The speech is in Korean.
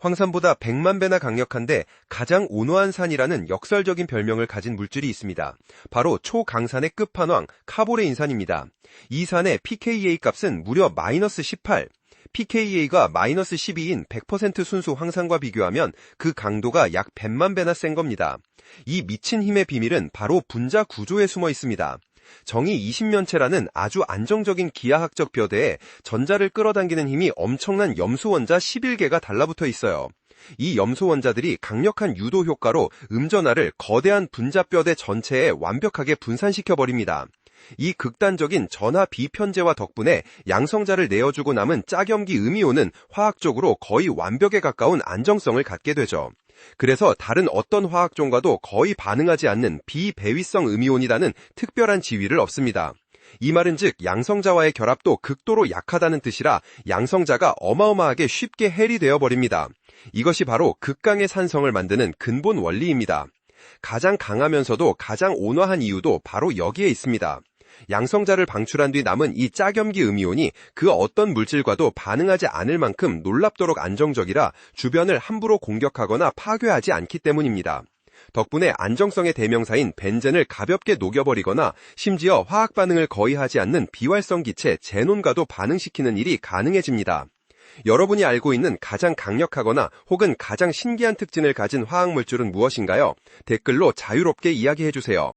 황산보다 100만 배나 강력한데 가장 온화한 산이라는 역설적인 별명을 가진 물질이 있습니다. 바로 초강산의 끝판왕 카보레인산입니다. 이 산의 pKa 값은 무려 마이너스 18, pKa가 마이너스 12인 100% 순수 황산과 비교하면 그 강도가 약 100만 배나 센 겁니다. 이 미친 힘의 비밀은 바로 분자 구조에 숨어 있습니다. 정의 20면체라는 아주 안정적인 기하학적 벼대에 전자를 끌어당기는 힘이 엄청난 염소 원자 11개가 달라붙어 있어요. 이 염소 원자들이 강력한 유도 효과로 음전하를 거대한 분자뼈대 전체에 완벽하게 분산시켜 버립니다. 이 극단적인 전하 비편제와 덕분에 양성자를 내어주고 남은 짝염기 음이온은 화학적으로 거의 완벽에 가까운 안정성을 갖게 되죠. 그래서 다른 어떤 화학종과도 거의 반응하지 않는 비배위성 음이온이라는 특별한 지위를 얻습니다. 이 말은 즉 양성자와의 결합도 극도로 약하다는 뜻이라 양성자가 어마어마하게 쉽게 해리 되어 버립니다. 이것이 바로 극강의 산성을 만드는 근본 원리입니다. 가장 강하면서도 가장 온화한 이유도 바로 여기에 있습니다. 양성자를 방출한 뒤 남은 이 짝염기 음이온이 그 어떤 물질과도 반응하지 않을 만큼 놀랍도록 안정적이라 주변을 함부로 공격하거나 파괴하지 않기 때문입니다. 덕분에 안정성의 대명사인 벤젠을 가볍게 녹여버리거나 심지어 화학 반응을 거의 하지 않는 비활성 기체 제논과도 반응시키는 일이 가능해집니다. 여러분이 알고 있는 가장 강력하거나 혹은 가장 신기한 특징을 가진 화학 물질은 무엇인가요? 댓글로 자유롭게 이야기해주세요.